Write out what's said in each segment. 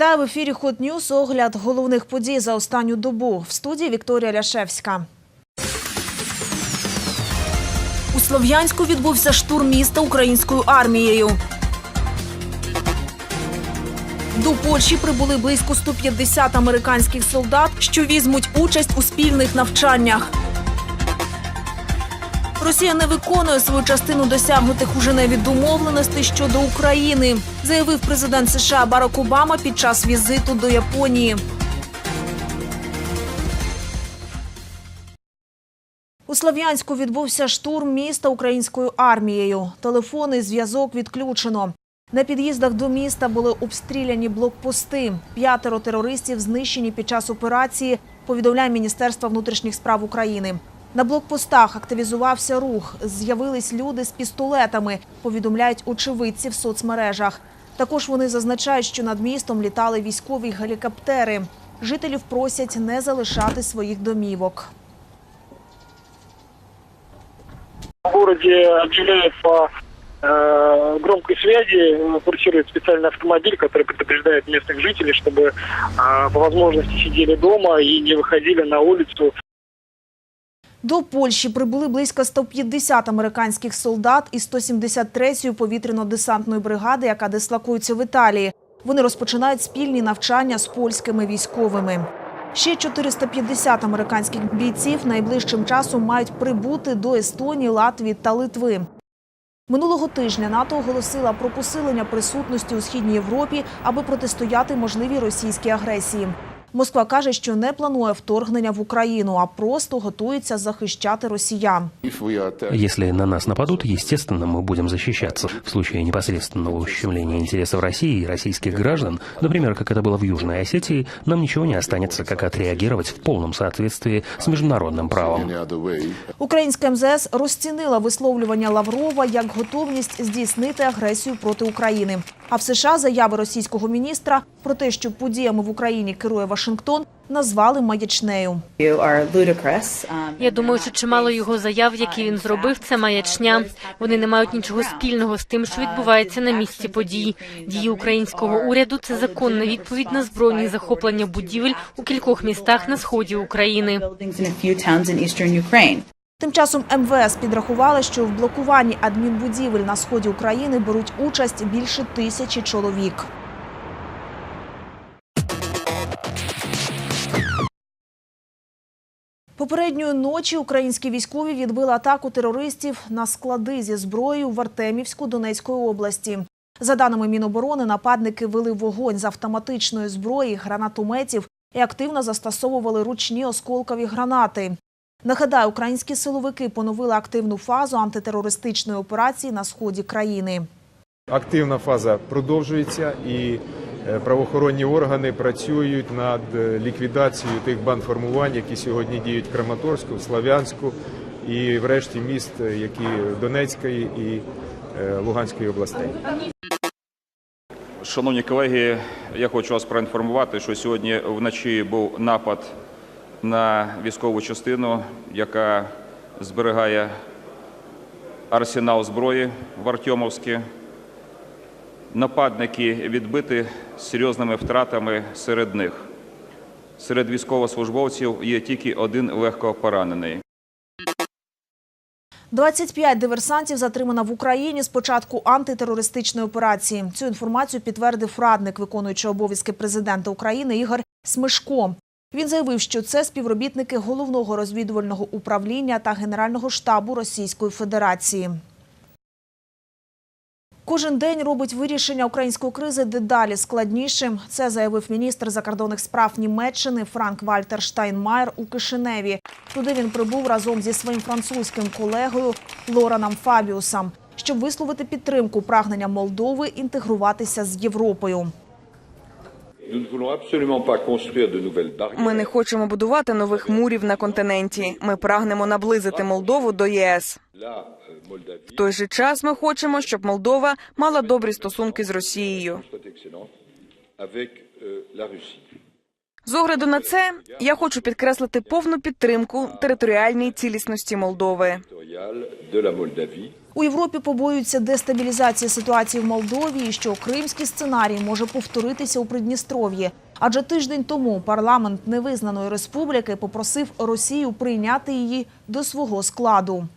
Вітаю в ефірі Hot News. Огляд головних подій за останню добу. В студії Вікторія Ляшевська. У Слов'янську відбувся штурм міста українською армією. До Польщі прибули близько 150 американських солдат, що візьмуть участь у спільних навчаннях. Росія не виконує свою частину досягнутих у Женеві домовленостей щодо України, заявив президент США Барак Обама під час візиту до Японії. У Слов'янську відбувся штурм міста українською армією. Телефонний зв'язок відключено. На під'їздах до міста були обстріляні блокпости. П'ятеро терористів знищені під час операції. Повідомляє Міністерство внутрішніх справ України. На блокпостах активізувався рух. З'явились люди з пістолетами. Повідомляють очевидці в соцмережах. Також вони зазначають, що над містом літали військові гелікоптери. Жителів просять не залишати своїх домівок. В городе объявляют по э, громкой связи, э, курсирует специальный автомобиль, который предупреждает местных жителей, чтобы э, по возможности сидели дома и не выходили на улицу. До Польщі прибули близько 150 американських солдат із 173-ї повітряно-десантної бригади, яка дислокується в Італії. Вони розпочинають спільні навчання з польськими військовими. Ще 450 американських бійців найближчим часом мають прибути до Естонії, Латвії та Литви. Минулого тижня НАТО оголосила про посилення присутності у східній Європі, аби протистояти можливій російській агресії. Москва каже, що не планує вторгнення в Україну, а просто готується захищати росіян. Если на нас нападут, естественно, мы будем защищаться. В случае непосредственного ущемления интересов России и российских граждан, например, как это было в Южной Осетии, нам ничего не останется, как отреагировать в полном соответствии с международным правом. Українська МЗС розцінила висловлювання Лаврова як готовність здійснити агресію проти України. А в США заяви російського міністра про те, що подіями в Україні керує Вашингтон, назвали маячнею. You are. Um, Я думаю, що чимало його заяв, які він зробив, це маячня. Вони не мають нічого спільного з тим, що відбувається на місці подій. Дії українського уряду це законна відповідь на збройні захоплення будівель у кількох містах на сході України. Тим часом МВС підрахували, що в блокуванні адмінбудівель на сході України беруть участь більше тисячі чоловік. Попередньої ночі українські військові відбили атаку терористів на склади зі зброєю в Артемівську Донецької області. За даними Міноборони, нападники вели вогонь з автоматичної зброї, гранатометів і активно застосовували ручні осколкові гранати. Нагадаю, українські силовики поновили активну фазу антитерористичної операції на сході країни. Активна фаза продовжується і е, правоохоронні органи працюють над е, ліквідацією тих бандформувань, які сьогодні діють в Краматорську, в Славянську і врешті міст, е, які Донецької і Луганської областей. Шановні колеги, я хочу вас проінформувати, що сьогодні вночі був напад на військову частину, яка зберігає арсенал зброї в Артемовську. Нападники відбиті з серйозними втратами серед них. Серед військовослужбовців є тільки один легко поранений. 25 диверсантів затримано в Україні з початку антитерористичної операції. Цю інформацію підтвердив радник виконуючого обов'язки президента України Ігор Смишко. Він заявив, що це співробітники головного розвідувального управління та Генерального штабу Російської Федерації. Кожен день робить вирішення української кризи дедалі складнішим. Це заявив міністр закордонних справ Німеччини Франк Вальтер Штайнмаєр у Кишиневі. Туди він прибув разом зі своїм французьким колегою Лораном Фабіусом, щоб висловити підтримку прагнення Молдови інтегруватися з Європою. Ми не хочемо будувати нових мурів на континенті. Ми прагнемо наблизити Молдову до ЄС. Euh, В той же час ми хочемо, щоб Молдова мала добрі стосунки з Росією. euh. З огляду на це я хочу підкреслити повну підтримку територіальній цілісності Молдови. У Європі побоюються дестабілізації ситуації в Молдові і що кримський сценарій може повторитися у Придністров'ї. Адже тиждень тому парламент невизнаної республіки попросив Росію прийняти її до свого складу.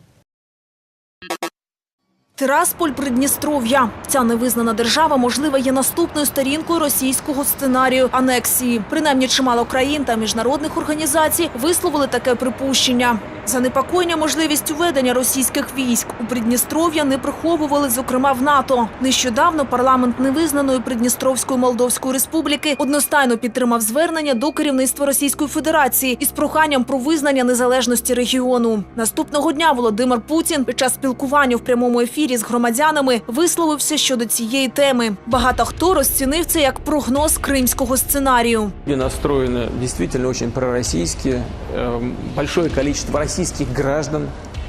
Тирасполь Придністров'я. Ця невизнана держава, можливо, є наступною сторінкою російського сценарію анексії. Принаймні, чимало країн та міжнародних організацій висловили таке припущення. Занепокоєння можливістю ведення російських військ у Придністров'я не приховували, зокрема в НАТО. Нещодавно парламент невизнаної Придністровської Молдовської республіки одностайно підтримав звернення до керівництва Російської Федерації із проханням про визнання незалежності регіону. Наступного дня Володимир Путін під час спілкування в прямому ефірі з громадянами висловився щодо цієї теми. Багато хто розцінив це як прогноз кримського сценарію. Люди настроены действительно очень пророссийски. Эм, Большое количество российских граждан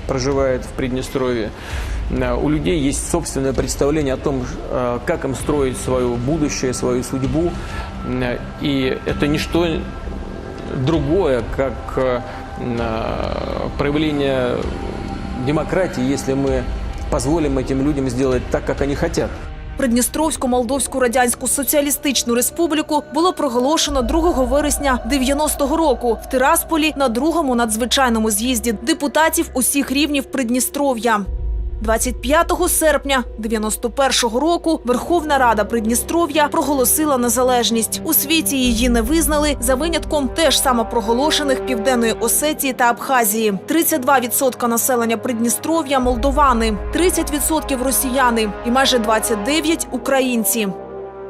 проживает в Приднестровье. Э, У людей есть собственное представление о том, э, как им строить свое будущее, свою судьбу. Э, И это не что другое, как э, э, проявление демократии, если мы позволим этим людям сделать так, как они хотят. Придністровську Молдовську Радянську Соціалістичну Республіку було проголошено 2 вересня 90-го року в Тирасполі на другому надзвичайному з'їзді депутатів усіх рівнів Придністров'я. 25 серпня 91-го року Верховна Рада Придністров'я проголосила незалежність. У світі її не визнали за винятком теж самопроголошених Південної Осетії та Абхазії. 32% населення Придністров'я молдовани, 30% росіяни і майже 29% українці.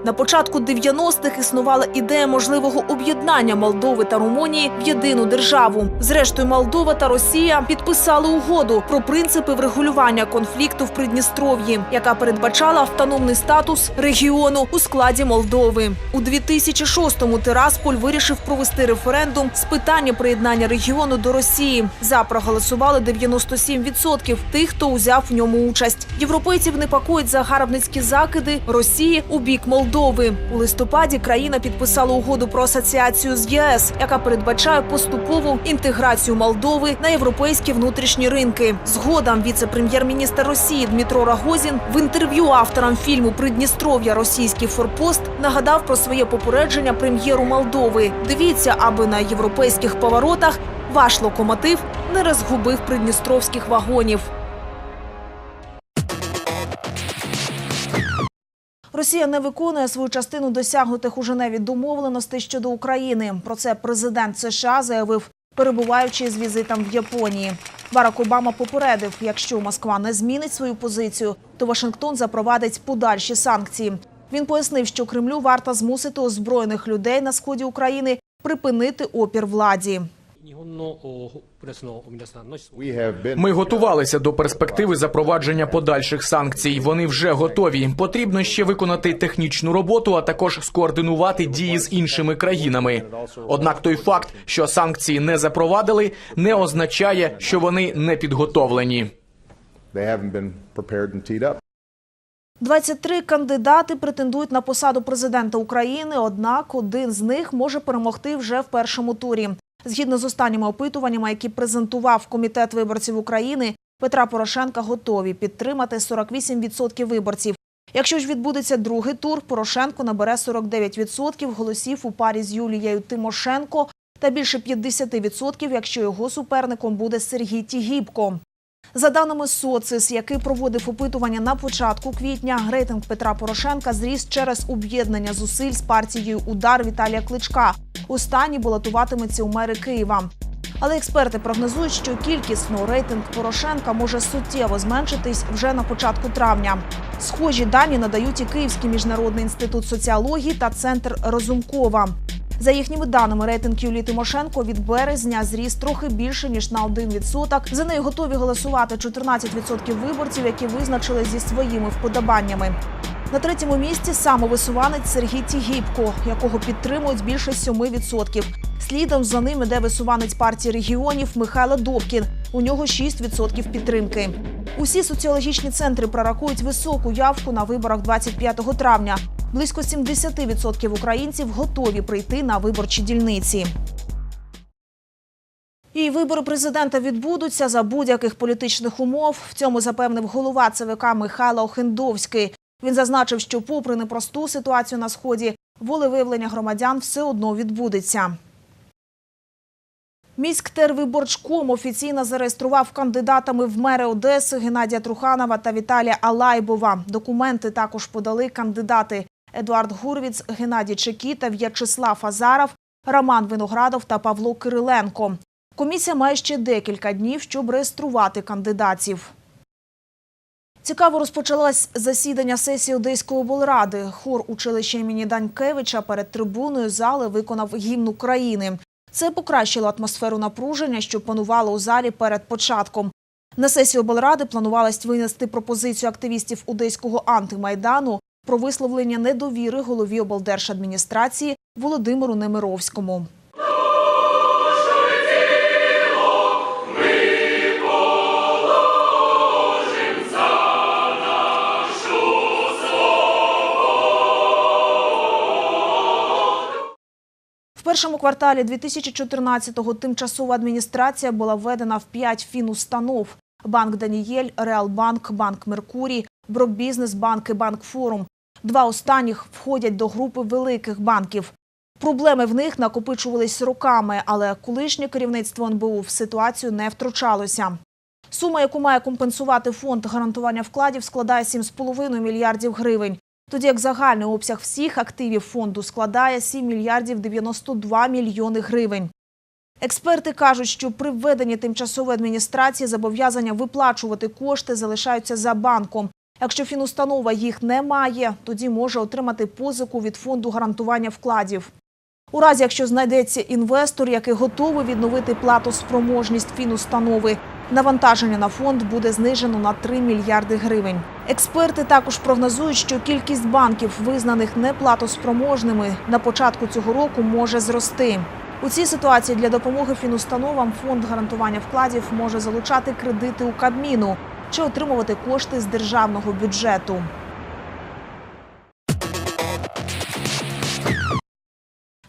На початку 90-х існувала ідея можливого об'єднання Молдови та Румунії в єдину державу. Зрештою, Молдова та Росія підписали угоду про принципи врегулювання конфлікту в Придністров'ї, яка передбачала автономний статус регіону у складі Молдови. У 2006-му Тирасполь вирішив провести референдум з питання приєднання регіону до Росії. За проголосували 97% тих, хто узяв в ньому участь. Європейців непокоїть загарбницькі закиди Росії у бік Молдови. У листопаді країна підписала угоду про асоціацію з ЄС, яка передбачає поступову інтеграцію Молдови на європейські внутрішні ринки. Згодом віце-прем'єр-міністр Росії Дмитро Рагозін в інтерв'ю авторам фільму Придністров'я Російський форпост нагадав про своє попередження прем'єру Молдови. Дивіться, аби на європейських поворотах ваш локомотив не розгубив придністровських вагонів. Росія не виконує свою частину досягнутих у Женеві домовленостей щодо України. Про це президент США заявив, перебуваючи з візитом в Японії. Барак Обама попередив, якщо Москва не змінить свою позицію, то Вашингтон запровадить подальші санкції. Він пояснив, що Кремлю варто змусити озброєних людей на сході України припинити опір владі. Ми готувалися до перспективи запровадження подальших санкцій. Вони вже готові. Потрібно ще виконати технічну роботу, а також скоординувати дії з іншими країнами. Однак той факт, що санкції не запровадили, не означає, що вони не підготовлені. 23 кандидати претендують на посаду президента України, однак один з них може перемогти вже в першому турі. Згідно з останніми опитуваннями, які презентував Комітет виборців України, Петра Порошенка готові підтримати 48% виборців. Якщо ж відбудеться другий тур, Порошенко набере 49% голосів у парі з Юлією Тимошенко та більше 50%, якщо його суперником буде Сергій Тігіпко. За даними Социс, який проводив опитування на початку квітня, рейтинг Петра Порошенка зріс через об'єднання зусиль з партією Удар Віталія Кличка. Останній балотуватиметься у мери Києва. Але експерти прогнозують, що кількісно рейтинг Порошенка може суттєво зменшитись вже на початку травня. Схожі дані надають і Київський міжнародний інститут соціології та центр Розумкова. За їхніми даними, рейтинг Юлії Тимошенко від березня зріс трохи більше ніж на 1%. За нею готові голосувати 14% виборців, які визначили зі своїми вподобаннями. На третьому місці самовисуванець Сергій Тігіпко, якого підтримують більше 7%. Слідом за ним іде висуванець партії регіонів Михайло Добкін. У нього 6% підтримки. Усі соціологічні центри прорахують високу явку на виборах 25 травня. Близько 70% українців готові прийти на виборчі дільниці. І вибори президента відбудуться за будь-яких політичних умов. В цьому запевнив голова ЦВК Михайло Охендовський. Він зазначив, що попри непросту ситуацію на сході, волевиявлення громадян все одно відбудеться. Міськтервиборчком офіційно зареєстрував кандидатами в мери Одеси Геннадія Труханова та Віталія Алайбова. Документи також подали кандидати Едуард Гурвіц, Геннадій Чекіта, В'ячеслав Азаров, Роман Виноградов та Павло Кириленко. Комісія має ще декілька днів, щоб реєструвати кандидатів. Цікаво розпочалось засідання сесії Одеської облради. Хор училища імені Данькевича перед трибуною зали виконав гімн України. Це покращило атмосферу напруження, що панувало у залі перед початком. На сесії облради планувалось винести пропозицію активістів Одеського антимайдану про висловлення недовіри голові облдержадміністрації Володимиру Немировському. В першому кварталі 2014-го тимчасова адміністрація була введена в п'ять фінустанов: Банк Данієль, Реалбанк, Банк Меркурій, Брокбізнес, Банк і Банк Форум. Два останніх входять до групи великих банків. Проблеми в них накопичувались роками, але колишнє керівництво НБУ в ситуацію не втручалося. Сума, яку має компенсувати фонд гарантування вкладів, складає 7,5 мільярдів гривень. Тоді як загальний обсяг всіх активів фонду складає 7 мільярдів 92 мільйони гривень. Експерти кажуть, що при введенні тимчасової адміністрації зобов'язання виплачувати кошти залишаються за банком. Якщо фінустанова їх не має, тоді може отримати позику від фонду гарантування вкладів. У разі, якщо знайдеться інвестор, який готовий відновити платоспроможність фінустанови, навантаження на фонд буде знижено на 3 мільярди гривень. Експерти також прогнозують, що кількість банків, визнаних неплатоспроможними, на початку цього року може зрости. У цій ситуації для допомоги фінустановам фонд гарантування вкладів може залучати кредити у Кабміну чи отримувати кошти з державного бюджету.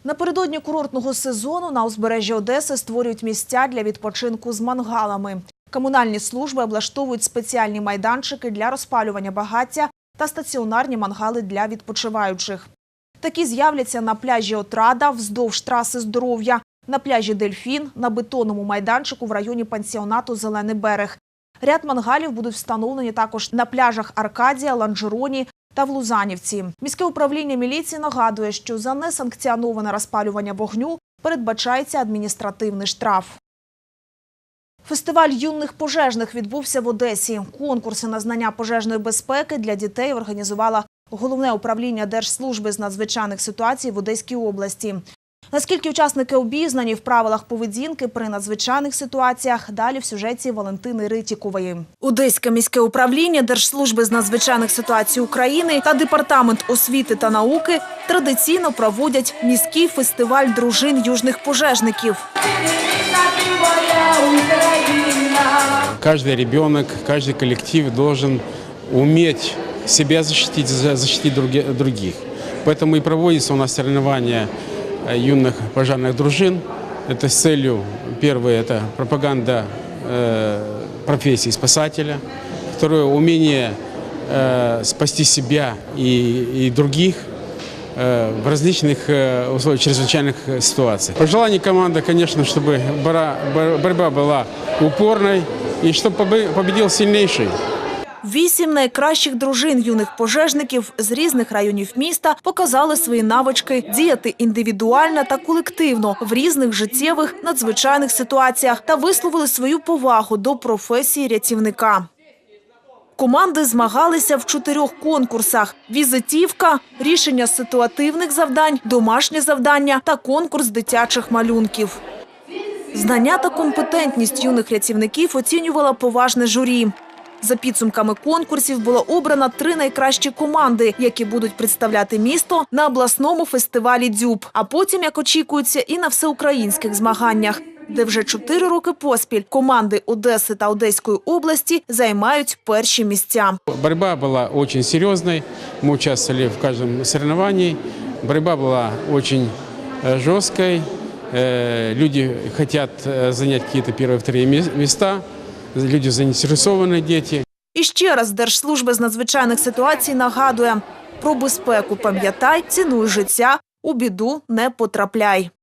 Напередодні курортного сезону на узбережжі Одеси створюють місця для відпочинку з мангалами. Комунальні служби облаштовують спеціальні майданчики для розпалювання багаття та стаціонарні мангали для відпочиваючих. Такі з'являться на пляжі Отрада вздовж траси здоров'я, на пляжі Дельфін, на бетонному майданчику в районі пансіонату Зелений берег. Ряд мангалів будуть встановлені також на пляжах Аркадія, Ланжероні та в Лузанівці. Міське управління міліції нагадує, що за несанкціоноване розпалювання вогню передбачається адміністративний штраф. Фестиваль юних пожежних відбувся в Одесі. Конкурси на знання пожежної безпеки для дітей організувала головне управління Держслужби з надзвичайних ситуацій в Одеській області. Наскільки учасники обізнані в правилах поведінки при надзвичайних ситуаціях, далі в сюжеті Валентини Ритікової. Одеське міське управління Держслужби з надзвичайних ситуацій України та департамент освіти та науки традиційно проводять міський фестиваль дружин южних пожежників. Каждый ребенок, каждый коллектив должен уметь себя защитить, за- защитить други- других. Поэтому и проводится у нас соревнования э, юных пожарных дружин. Это с целью, первое, это пропаганда э, профессии спасателя. Второе, умение э, спасти себя и, и других э, в различных э, условиях чрезвычайных э, ситуациях. Пожелание команды, конечно, чтобы бора- бор- борьба была упорной и чтобы побе- победил сильнейший. Вісім найкращих дружин юних пожежників з різних районів міста показали свої навички діяти індивідуально та колективно в різних життєвих надзвичайних ситуаціях та висловили свою повагу до професії рятівника. Команди змагалися в чотирьох конкурсах: візитівка, рішення ситуативних завдань, домашнє завдання та конкурс дитячих малюнків. Знання та компетентність юних рятівників оцінювала поважне журі. За підсумками конкурсів було обрано три найкращі команди, які будуть представляти місто на обласному фестивалі Дзюб, а потім, як очікується, і на всеукраїнських змаганнях, де вже чотири роки поспіль команди Одеси та Одеської області займають перші місця. Борьба была очень серьезной. Мы участвовали в каждом соревновании. Борьба была очень э, жесткой. Э, Люди хотят э, занять какие-то первые, вторые ме- места. Люди заинтересованы, дети. І ще раз Держслужба з надзвичайних ситуацій нагадує – про безпеку пам'ятай, цінуй життя, у біду не потрапляй.